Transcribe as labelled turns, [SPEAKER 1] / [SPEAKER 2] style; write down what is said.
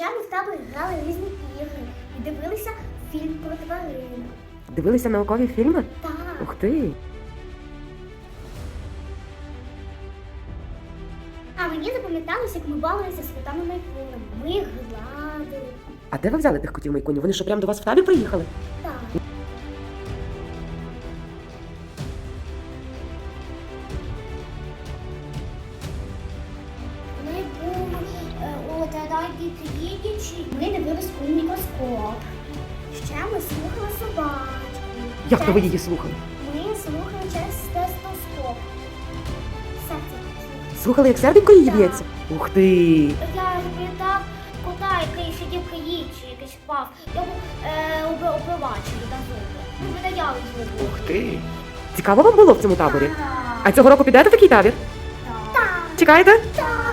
[SPEAKER 1] Ще в таборі грали різні ігри і дивилися фільм про тварин.
[SPEAKER 2] Дивилися наукові фільми?
[SPEAKER 1] Так.
[SPEAKER 2] Ух ти!
[SPEAKER 1] А мені запам'яталося, як ми балилися з котами майкунами. Ми їх гладили.
[SPEAKER 2] А де ви взяли тих котів майкунів? Вони що прямо до вас в табір приїхали?
[SPEAKER 1] Так. Київичі. Ми дивились у мікроскоп. Ще ми слухали собачку.
[SPEAKER 2] Як то ви її слухали?
[SPEAKER 1] Ми слухали через стетоскоп. Слухали.
[SPEAKER 2] Як серденько її
[SPEAKER 1] Так.
[SPEAKER 2] б'ється? Ух ти!
[SPEAKER 1] Я запам'ятав кота, який сидів в каїчі, який спав. Його е, уби- обивачили на зуби. Ми видаяли зуби.
[SPEAKER 2] Ух ти! Цікаво вам було в цьому таборі? А цього року підете в такий табір?
[SPEAKER 1] Так.
[SPEAKER 2] Чекаєте?
[SPEAKER 1] Так.